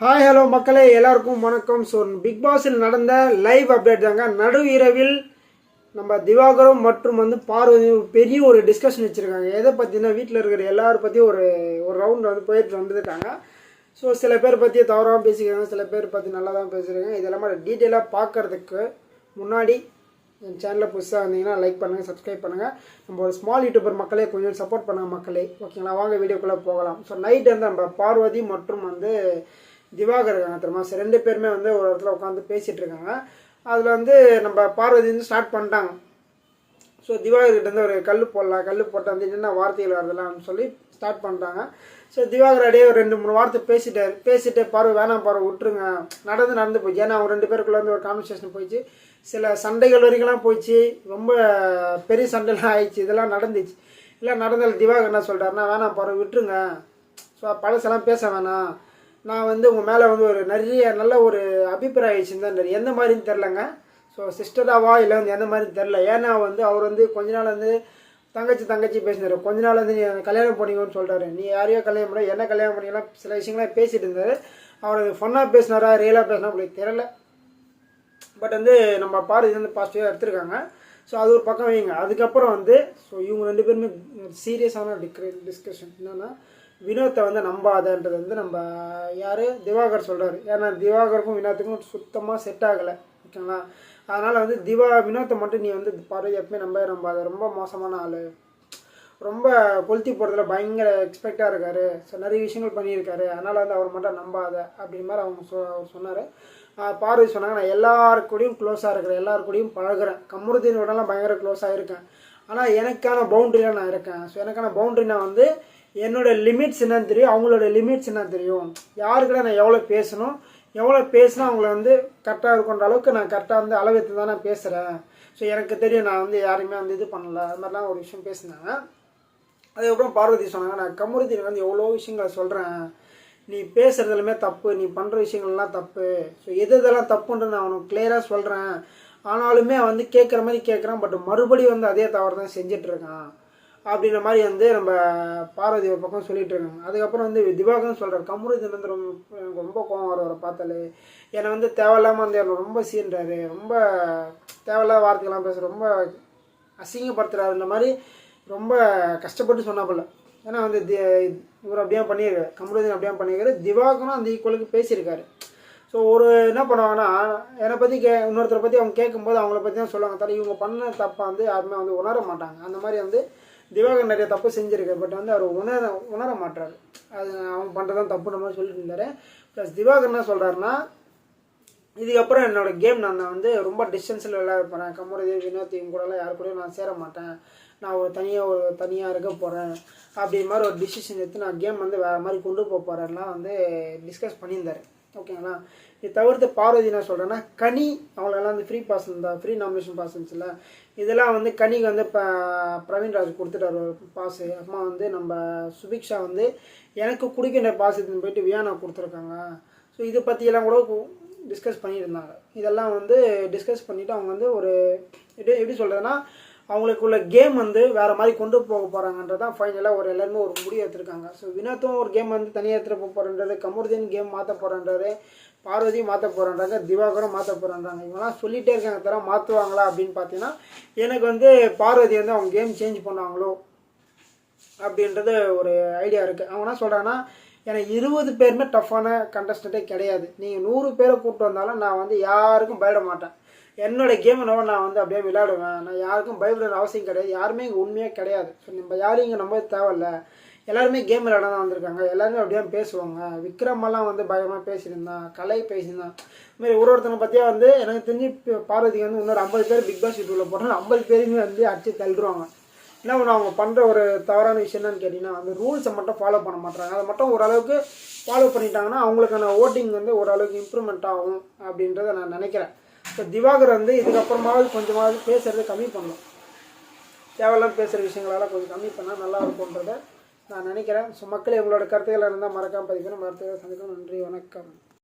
Hi hello மக்களே எல்லாருக்கும் வணக்கம். ஸோ பிக் பாஸில் நடந்த லைவ் அப்டேட் தாங்க. நடு இரவில் நம்ம திவாகரம் மற்றும் வந்து பார்வதி பெரிய ஒரு டிஸ்கஷன் வச்சுருக்காங்க. எதை பற்றினா வீட்டில் இருக்கிற எல்லாரும் பற்றியும் ஒரு ஒரு ரவுண்ட் வந்து போயிட்டு வந்துருக்காங்க. ஸோ சில பேர் பற்றி தவறாக பேசிக்கிறாங்க. சில பேர் பற்றி நல்லா தான் பேசுகிறாங்க இதெல்லாமே டீட்டெயிலாக பார்க்கறதுக்கு முன்னாடி என் சேனலில் புதுசாக வந்தீங்கன்னா லைக் பண்ணுங்கள் சப்ஸ்கிரைப் பண்ணுங்கள் நம்ம ஒரு ஸ்மால் யூடியூபர் மக்களே கொஞ்சம் சப்போர்ட் பண்ணுங்கள் மக்களே. ஓகேங்களா வாங்க வீடியோக்குள்ளே போகலாம். ஸோ நைட் வந்து நம்ம பார்வதி மற்றும் வந்து திவாகர் இருக்காங்க தெரியுமா? சரி ரெண்டு பேருமே வந்து ஒரு இடத்துல உட்காந்து பேசிகிட்டு இருக்காங்க. அதில் வந்து நம்ம பார்வதி வந்து ஸ்டார்ட் பண்ணிட்டாங்க. ஸோ திவாகர்கிட்ட வந்து ஒரு கல் போடலாம் கல் போட்டால் வந்து என்னென்ன வார்த்தைகள் வருதுலாம்னு சொல்லி ஸ்டார்ட் பண்ணிட்டாங்க. ஸோ திவாகர் அடையே ஒரு ரெண்டு மூணு வார்த்தை பேசிட்டார் பேசிட்டு பார்வை வேணாம் பார்வை விட்டுருங்க. நடந்து நடந்து போச்சு ஏன்னா அவங்க ரெண்டு பேருக்குள்ளே வந்து ஒரு கான்வர்சேஷன் போயிடுச்சு. சில சண்டைகள் வரைக்கும்லாம் போயிடுச்சு. ரொம்ப பெரிய சண்டைலாம் ஆயிடுச்சு. இதெல்லாம் நடந்துச்சு. இல்லை நடந்தால் திவாகர் என்ன சொல்கிறாருன்னா வேணாம் பார்வை விட்டுருங்க. ஸோ பழசெல்லாம் பேச வேணாம். நான் வந்து உங்கள் மேலே வந்து ஒரு நிறைய நல்ல ஒரு அபிப்பிராய சிந்தனை எந்த மாதிரின்னு தெரிலங்க ஸோ சிஸ்டராவா இல்லை வந்து எந்த மாதிரி தெரில ஏன்னா வந்து அவர் வந்து கொஞ்ச நாள் வந்து தங்கச்சி தங்கச்சி பேசினார். கொஞ்ச நாள் வந்து நீ கல்யாணம் பண்ணிக்கோன்னு சொல்கிறாரு நீ யாரையோ கல்யாணம் பண்ண என்ன கல்யாணம் பண்ணிக்கலாம் சில விஷயங்கள்லாம் பேசிட்டு இருந்தார். அவர் ஃபன்னாக பேசினாரா ரியலாக பேசினா உங்களுக்கு தெரில பட் வந்து நம்ம பாரு இது வந்து பாசிட்டிவாக எடுத்திருக்காங்க. ஸோ அது ஒரு பக்கம் வைங்க. அதுக்கப்புறம் வந்து ஸோ இவங்க ரெண்டு பேருமே சீரியஸான டிஸ்கஷன் என்னென்னா வினோத்தை வந்து நம்பாதன்றது வந்து நம்ம யார்? திவாகர் சொல்கிறாரு ஏன்னா திவாகருக்கும் வினோத்துக்கும் சுத்தமாக செட் ஆகலை. ஓகேங்களா அதனால் வந்து திவா வினோத்தை மட்டும் நீ வந்து பாரு எப்பவுமே நம்ப நம்பாத. ரொம்ப மோசமான ஆள். ரொம்ப கொளுத்தி போகிறதுல பயங்கர எக்ஸ்பெக்டாக இருக்காரு. ஸோ நிறைய விஷயங்கள் பண்ணியிருக்காரு. அதனால் வந்து அவர் மட்டும் நம்பாத அப்படின் மாதிரி அவங்க சொ அவர் சொன்னார். பார்வதி சொன்னாங்க நான் எல்லாரு கூடயும் க்ளோஸாக இருக்கிறேன். எல்லாரு கூடயும் பழகுறேன் கமருதீனோடலாம் பயங்கர க்ளோஸாக இருக்கேன் ஆனால் எனக்கான பவுண்ட்ரியில் நான் இருக்கேன். ஸோ எனக்கான பவுண்ட்ரி நான் வந்து என்னோட லிமிட்ஸ் என்னன்னு தெரியும் அவங்களோட லிமிட்ஸ் என்ன தெரியும். யாருக்கிட்ட நான் எவ்வளோ பேசணும் எவ்வளோ பேசினா அவங்கள வந்து கரெக்டாக இருக்குன்ற அளவுக்கு நான் கரெக்டாக வந்து அளவெடுத்து தான் நான் பேசுகிறேன் ஸோ எனக்கு தெரியும் நான் வந்து யாருமே வந்து இது பண்ணல. அது மாதிரிலாம் ஒரு விஷயம் பேசினாங்க அதுக்கப்புறம் பார்வதி சொன்னாங்க நான் கமருதீன் வந்து எவ்வளோ விஷயங்களை சொல்கிறேன் நீ பேசுகிறதுலுமே தப்பு நீ பண்ணுற விஷயங்கள்லாம் தப்பு. ஸோ எது இதெல்லாம் தப்புன்றது நான் உனக்கு கிளியராக சொல்கிறேன் ஆனாலுமே வந்து கேட்குற மாதிரி கேட்குறான் பட் மறுபடியும் வந்து அதே தவறு தான் செஞ்சிட்ருக்கான் அப்படின்ற மாதிரி வந்து நம்ம பார்வதி ஒரு பக்கம் சொல்லிகிட்டு இருக்காங்க. அதுக்கப்புறம் வந்து திவாகரன் சொல்கிறார் கமருதீன் வந்து ரொம்ப எனக்கு ரொம்ப கோவம் வர வர பார்த்தாலே என்னை வந்து தேவையில்லாமல் வந்து என்னை ரொம்ப சீன்றாரு. ரொம்ப தேவையில்லாத வார்த்தைகள்லாம் பேச ரொம்ப அசிங்கப்படுத்துறாரு இந்த மாதிரி ரொம்ப கஷ்டப்பட்டு சொன்னாப்புல. ஏன்னா வந்து தி இவர் அப்படியே பண்ணியிருக்காரு கமருதீன் அப்படியே பண்ணியிருக்காரு திவாகரும் அந்த ஈக்குவலுக்கு பேசியிருக்காரு. ஸோ ஒரு என்ன பண்ணுவாங்கன்னா என்னை பற்றி கே இன்னொருத்தரை பற்றி அவங்க கேட்கும்போது அவங்கள பற்றி தான் சொல்லுவாங்க. தலை இவங்க பண்ண தப்பை வந்து யாருமே வந்து உணர மாட்டாங்க. அந்த மாதிரி வந்து திவாகர் நிறைய தப்பு செஞ்சுருக்கு பட் வந்து அவர் உணர உணர மாட்டார் அது அவங்க பண்ணுறதான் தப்புன்ற மாதிரி சொல்லிட்டு இருந்தார். ப்ளஸ் திவாகர் என்ன சொல்கிறாருன்னா இதுக்கப்புறம் என்னோட கேம் நான் வந்து ரொம்ப டிஸ்டன்ஸில் விளையாட போகிறேன் கமருதேவ் வினோத் இவங்க கூடலாம் யாரு கூடயும் நான் சேர மாட்டேன். நான் ஒரு தனியாக ஒரு தனியாக இருக்க போகிறேன் அப்படி மாதிரி ஒரு டிசிஷன் எடுத்து நான் கேம் வந்து வேறு மாதிரி கொண்டு போக போகிறேன்லாம் வந்து டிஸ்கஸ் பண்ணியிருந்தார். ஓகேங்களா? இது தவிர்த்து பார்வதி என்ன சொல்கிறேன்னா கனி அவங்களெல்லாம் வந்து ஃப்ரீ பாஸ் இருந்தா ஃப்ரீ நாமினேஷன் பாஸ் இருந்துச்சுல்ல இதெல்லாம் வந்து கனிக்கு வந்து இப்போ பிரவீன்ராஜ் கொடுத்துட்டார். பாஸு அம்மா வந்து நம்ம சுபிக்ஷா வந்து எனக்கு குடிக்கின்ற பாஸ் இதுன்னு போயிட்டு வியானா கொடுத்துருக்காங்க. ஸோ இதை பற்றியெல்லாம் கூட டிஸ்கஸ் பண்ணியிருந்தாங்க. இதெல்லாம் வந்து டிஸ்கஸ் பண்ணிவிட்டு அவங்க வந்து ஒரு எப்படி எப்படி சொல்கிறதுனா அவங்களுக்குள்ள கேம் வந்து வேறு மாதிரி கொண்டு போக போகிறாங்கன்றதான் ஃபைனலாக ஒரு எல்லாருமே ஒரு முடிவு எடுத்திருக்காங்க. ஸோ வினோத்தும் ஒரு கேம் வந்து தனியாக எடுத்துகிட்டு போக போகிறன்றது கமருதீன் கேம் மாற்ற போகிறன்றாரு பார்வதி மாற்ற போகிறன்றாங்க திவாகரும் மாற்ற போகிறன்றாங்க இவங்கெல்லாம் சொல்லிகிட்டே இருக்காங்க தர மாற்றுவாங்களா அப்படின்னு பார்த்தீங்கன்னா எனக்கு வந்து பார்வதி வந்து அவங்க கேம் சேஞ்ச் பண்ணுவாங்களோ அப்படின்றது ஒரு ஐடியா இருக்குது அவங்க என்ன சொல்கிறாங்கன்னா எனக்கு இருபது பேருமே டஃப்பான கண்டஸ்டண்ட்டே கிடையாது. நீங்கள் நூறு பேரை கூப்பிட்டு வந்தாலும் நான் வந்து யாருக்கும் பயப்பட மாட்டேன். என்னோடய கேம் நான் வந்து அப்படியே விளையாடுவேன். நான் யாருக்கும் பயப்படுற அவசியம் கிடையாது. யாருமே இங்கே உண்மையாக கிடையாது. ஸோ நம்ம யாரும் இங்கே நம்ப தேவையில்ல. எல்லாருமே கேம் விளையாட தான் வந்திருக்காங்க. எல்லாருமே அப்படியே பேசுவாங்க. விக்ரமெல்லாம் வந்து பயமாக பேசியிருந்தான் கலை பேசியிருந்தான் இதுமாதிரி ஒரு ஒருத்தனை பற்றியா வந்து எனக்கு தெரிஞ்சு பார்வதிக்கு வந்து இன்னொரு ஐம்பது பேர் பிக் பாஸ் யூடியூப்ல போட்டால் ஐம்பது பேருமே வந்து அடிச்சு தள்ளுருவாங்க என்ன ஒன்று அவங்க பண்ணுற ஒரு தவறான விஷயம் என்னன்னு கேட்டிங்கன்னா அந்த ரூல்ஸை மட்டும் ஃபாலோ பண்ண மாட்டாங்க அதை மட்டும் ஓரளவுக்கு ஃபாலோ பண்ணிட்டாங்கன்னா அவங்களுக்கான ஓட்டிங் வந்து ஓரளவுக்கு இம்ப்ரூவ்மெண்ட் ஆகும் அப்படின்றத நான் நினைக்கிறேன். இப்போ திவாகர் வந்து இதுக்கப்புறமாவது கொஞ்சமாவது பேசுகிறது கம்மி பண்ணும் தேவையில்லாம பேசுகிற விஷயங்களெல்லாம் கொஞ்சம் கம்மி பண்ணால் நல்லா இருக்கும்ன்றத நான் நினைக்கிறேன். ஸோ மக்கள் உங்களோட கருத்துக்கள் இருந்தால் மறக்காமல் பதிக்கணும் மருத்துவ சந்திக்கணும் நன்றி வணக்கம்.